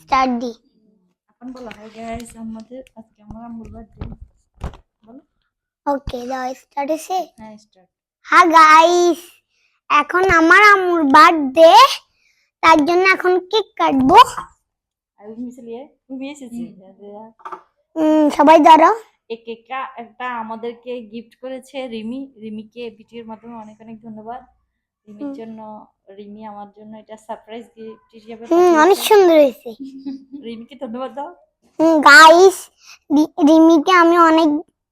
Start দি এখন বলো hi guys আমাদের আজকে আমার আম্মুর বার্থডে বলো। ওকে দাও স্টার্ট এসে হ্যাঁ স্টার্ট হ্যাঁ গাইস এখন আমার আম্মুর বার্থডে তার জন্য এখন কেক কাটবো। সবাই ধরো। এই কেকটা একটা আমাদেরকে গিফট করেছে রিমি। রিমিকে ভিডিওর মাধ্যমে অনেক অনেক ধন্যবাদ। রিমির জন্য রিমি আমার জন্য এটা সারপ্রাইজ গিফট হিসেবে হুম অনেক সুন্দর হয়েছে। রিমিকে ধন্যবাদ দাও। গাইস রিমিকে আমি অনেক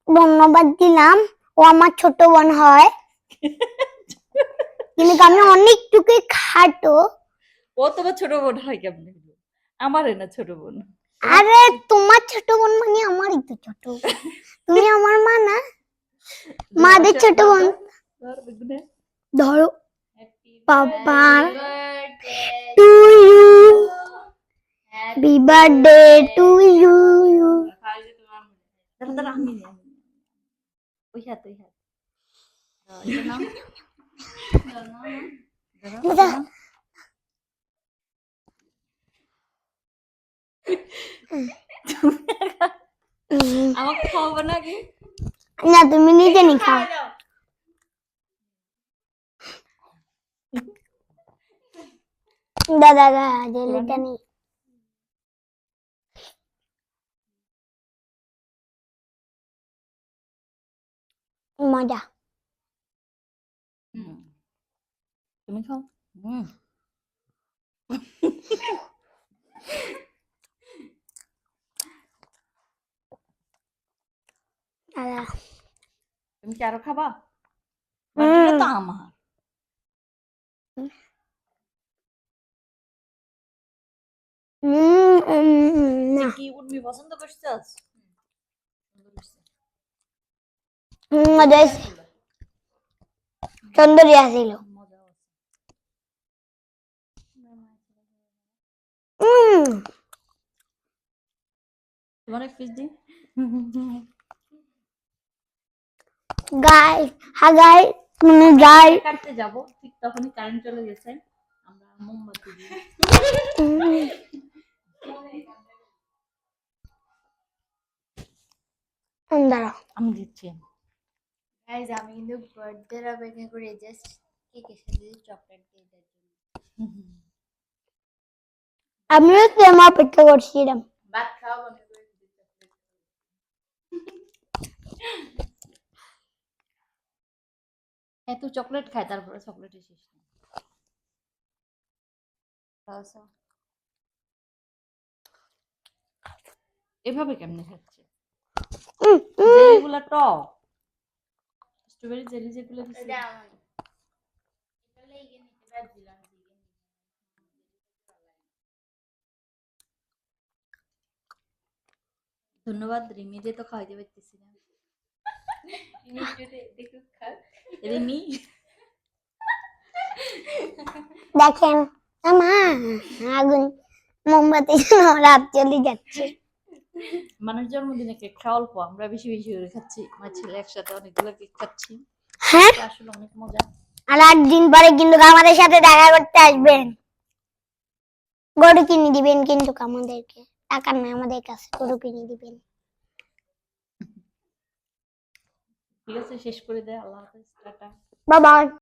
ধন্যবাদ দিলাম। ও আমার ছোট বোন হয়। কিন্তু আমি অনেকটুকু খাটো। ও তোমার ছোট বোন হয় কেমন? আমার না ছোট বোন। আরে তোমার ছোট বোন মানে আমারই তো ছোট। তুমি আমার মা না? মাদের ছোট বোন ধর, বেগুনে। ধরো Happy বাবা birthday to you Happy happy birthday to you দাঁড়া, দাঁড়া, আমি নিই, আমি নিই। ওই হাত ওই হাত দাও, এটা নাও। দাও, নাও, নাও। দাঁড়াও, দাদা। নাও। আমাকে খাওয়াবো নাকি না তুমি নিজে নি খাও দাদা দাদা জেলিটা নি মজা হুম। তুমি খাও হুম দাদা তুমি কি আরও খাবা বাকিটা তো আমার না কি উর্মি পছন্দ করছিস সুন্দর আসিল গাই গাই কাটতে যাব ঠিক তখনই কারেন্ট চলে গেছে আমরা মোমবাতি আমি দিচ্ছি। গাইজ আমি কিন্তু বার্থডের অপেক্ষা করে জাস্ট কেকের সাথে চকলেট দিয়ে দেওয়ার জন্য। আমিও আমার অপেক্ষা করছিলাম। ভাত খাওয়া বন্ধ করে দিতে চকলেট এত চকলেট খায় তারপরে চকলেটের শেষ নেই খাওয়া এভাবে কেমনে খাচ্ছে? টক। স্ট্রবেরি জেলি যেগুলো ধন্যবাদ রিমি যে তো খাওয়াইতে পারতেছি না। রিমি দেখেন আমা আগুন মোমবাতি রাত চলে যাচ্ছে। মানুষ জন্মদিনে কেক খাওয়া অল্প আমরা বেশি বেশি করে খাচ্ছি। আমার ছেলে একসাথে অনেকগুলো কেক খাচ্ছি। হ্যাঁ? আসলে অনেক মজা। আর আট দিন পরে কিন্তু আমাদের সাথে দেখা করতে আসবেন। গরু কিনে দিবেন কিন্তু আমাদেরকে। টাকা নাই আমাদের কাছে গরু কিনে দিবেন। ঠিক আছে শেষ করে দেয় আল্লাহ হাফেজ টাটা। বাবা